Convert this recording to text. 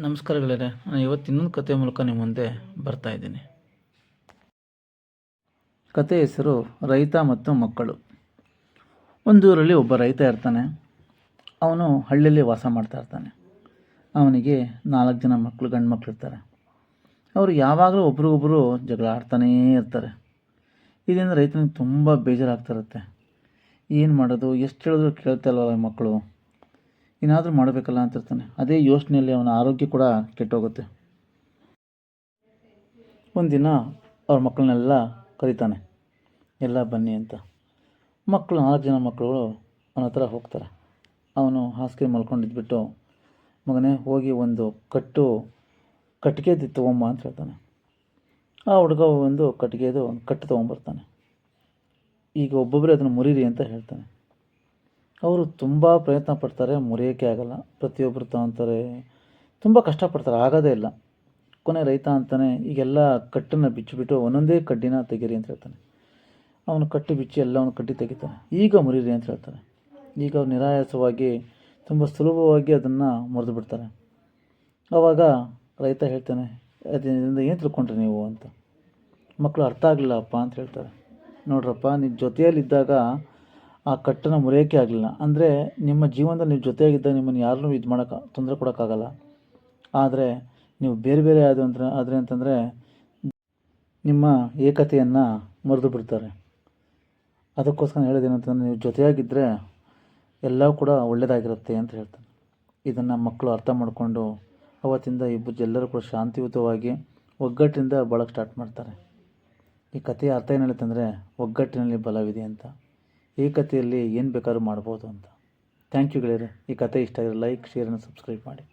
ನಮಸ್ಕಾರ ನಾನು ಇವತ್ತು ಇನ್ನೊಂದು ಕಥೆ ಮೂಲಕ ನಿಮ್ಮ ಮುಂದೆ ಬರ್ತಾ ಇದ್ದೀನಿ. ಕತೆ ಹೆಸರು ರೈತ ಮತ್ತು ಮಕ್ಕಳು. ಒಂದೂರಲ್ಲಿ ಒಬ್ಬ ರೈತ ಇರ್ತಾನೆ. ಅವನು ಹಳ್ಳಿಯಲ್ಲಿ ವಾಸ ಮಾಡ್ತಾ ಇರ್ತಾನೆ. ಅವನಿಗೆ ನಾಲ್ಕು ಜನ ಮಕ್ಕಳು, ಗಂಡು ಮಕ್ಕಳು ಇರ್ತಾರೆ. ಅವರು ಯಾವಾಗಲೂ ಒಬ್ರಿಗೊಬ್ಬರು ಜಗಳ ಆಡ್ತಾನೇ ಇರ್ತಾರೆ. ಇದರಿಂದ ರೈತನಿಗೆ ತುಂಬ ಬೇಜಾರಾಗ್ತಿರುತ್ತೆ ಏನು ಮಾಡೋದು, ಎಷ್ಟು ಹೇಳಿದ್ರು ಕೇಳ್ತಾ ಇಲ್ವಲ್ಲ ಮಕ್ಕಳು? ಏನಾದರೂ ಮಾಡಬೇಕಲ್ಲ ಅಂತಿರ್ತಾನೆ. ಅದೇ ಯೋಚನೆಯಲ್ಲಿ ಅವನ ಆರೋಗ್ಯ ಕೂಡ ಕೆಟ್ಟೋಗುತ್ತೆ. ಒಂದಿನ ಅವ್ರ ಮಕ್ಕಳನ್ನೆಲ್ಲ ಕರೀತಾನೆ, ಎಲ್ಲ ಬನ್ನಿ ಅಂತ. ಮಕ್ಕಳು, ನಾಲ್ಕು ಜನ ಮಕ್ಕಳು ಅವನ ಹತ್ರ ಹೋಗ್ತಾರೆ. ಅವನು ಹಾಸಿಗೆ ಮಲ್ಕೊಂಡಿದ್ಬಿಟ್ಟು, ಮಗನೇ, ಹೋಗಿ ಒಂದು ಕಟ್ಟು ಕಟ್ಟಿಗೆದು ತೊಗೊಂಬ ಅಂತ ಹೇಳ್ತಾನೆ. ಆ ಹುಡುಗ ಒಂದು ಕಟ್ಟಿಗೆದು ಒಂದು ಕಟ್ಟು ತೊಗೊಂಬರ್ತಾನೆ. ಈಗ ಒಬ್ಬೊಬ್ಬರೇ ಅದನ್ನು ಮುರೀರಿ ಅಂತ ಹೇಳ್ತಾನೆ. ಅವರು ತುಂಬ ಪ್ರಯತ್ನ ಪಡ್ತಾರೆ, ಮುರಿಯೋಕ್ಕೆ ಆಗಲ್ಲ. ಪ್ರತಿಯೊಬ್ಬರು ತಗೊಂತಾರೆ ತುಂಬ ಕಷ್ಟಪಡ್ತಾರೆ, ಆಗೋದೇ ಇಲ್ಲ. ಕೊನೆ ರೈತ ಅಂತಾನೆ, ಈಗೆಲ್ಲ ಕಟ್ಟನ್ನು ಬಿಚ್ಚಿಬಿಟ್ಟು ಒಂದೊಂದೇ ಕಡ್ಡಿನ ತೆಗೀರಿ ಅಂತ ಹೇಳ್ತಾನೆ. ಅವನು ಕಟ್ಟಿ ಬಿಚ್ಚಿ ಎಲ್ಲವನ್ನು ಕಡ್ಡಿ ತೆಗಿತಾನೆ. ಈಗ ಮುರೀರಿ ಅಂತ ಹೇಳ್ತಾರೆ ಈಗ ಅವ್ರು ನಿರಾಯಾಸವಾಗಿ, ತುಂಬ ಸುಲಭವಾಗಿ ಅದನ್ನು ಮುರಿದು ಬಿಡ್ತಾರೆ. ಆವಾಗ ರೈತ ಹೇಳ್ತಾನೆ, ಅದರಿಂದ ಏನು ತಿಳ್ಕೊಂಡ್ರಿ ನೀವು ಅಂತ? ಮಕ್ಕಳು ಅರ್ಥ ಆಗಲಿಲ್ಲಪ್ಪ ಅಂತ ಹೇಳ್ತಾರೆ. ನೋಡ್ರಪ್ಪ ನಿಮ್ಮ ಜೊತೆಯಲ್ಲಿದ್ದಾಗ ಆ ಕಟ್ಟನ್ನು ಮುರಿಯೋಕ್ಕೆ ಆಗಲಿಲ್ಲ. ಅಂದರೆ ನಿಮ್ಮ ಜೀವನದಲ್ಲಿ ನೀವು ಜೊತೆಯಾಗಿದ್ದಾಗ ನಿಮ್ಮನ್ನು ಯಾರನ್ನೂ ಇದು ಮಾಡೋಕ್ಕೆ ತೊಂದರೆ ಕೊಡೋಕ್ಕಾಗಲ್ಲ. ಆದರೆ ನೀವು ಬೇರೆ ಬೇರೆ ಆದ ಆದರೆ ಅಂತಂದರೆ ನಿಮ್ಮ ಏಕತೆಯನ್ನು ಮರೆದು ಬಿಡ್ತಾರೆ. ಅದಕ್ಕೋಸ್ಕರ ಹೇಳೋದೇನಂತಂದರೆ ನೀವು ಜೊತೆಯಾಗಿದ್ದರೆ ಎಲ್ಲವೂ ಕೂಡ ಒಳ್ಳೆಯದಾಗಿರುತ್ತೆ ಅಂತ ಹೇಳ್ತಾರೆ ಇದನ್ನು ಮಕ್ಕಳು ಅರ್ಥ ಮಾಡಿಕೊಂಡು ಅವತ್ತಿಂದ ಇಬ್ಬರು ಎಲ್ಲರೂ ಕೂಡ ಶಾಂತಿಯುತವಾಗಿ ಒಗ್ಗಟ್ಟಿನಿಂದ ಬಳಕೆ ಸ್ಟಾರ್ಟ್ ಮಾಡ್ತಾರೆ. ಈ ಕಥೆಯ ಅರ್ಥ ಏನು ಹೇಳುತ್ತಂದರೆ ಒಗ್ಗಟ್ಟಿನಲ್ಲಿ ಬಲವಿದೆ ಅಂತ. ಏಕತೆಯಲ್ಲಿ ಏನು ಬೇಕಾದ್ರೂ ಮಾಡ್ಬೋದು ಅಂತ. ಥ್ಯಾಂಕ್ ಯು ಗೆಳೆಯರೆ ಈ ಕತೆ ಇಷ್ಟ ಆಗಿರೋ ಲೈಕ್ ಶೇರ್ ಸಬ್ಸ್ಕ್ರೈಬ್ ಮಾಡಿ.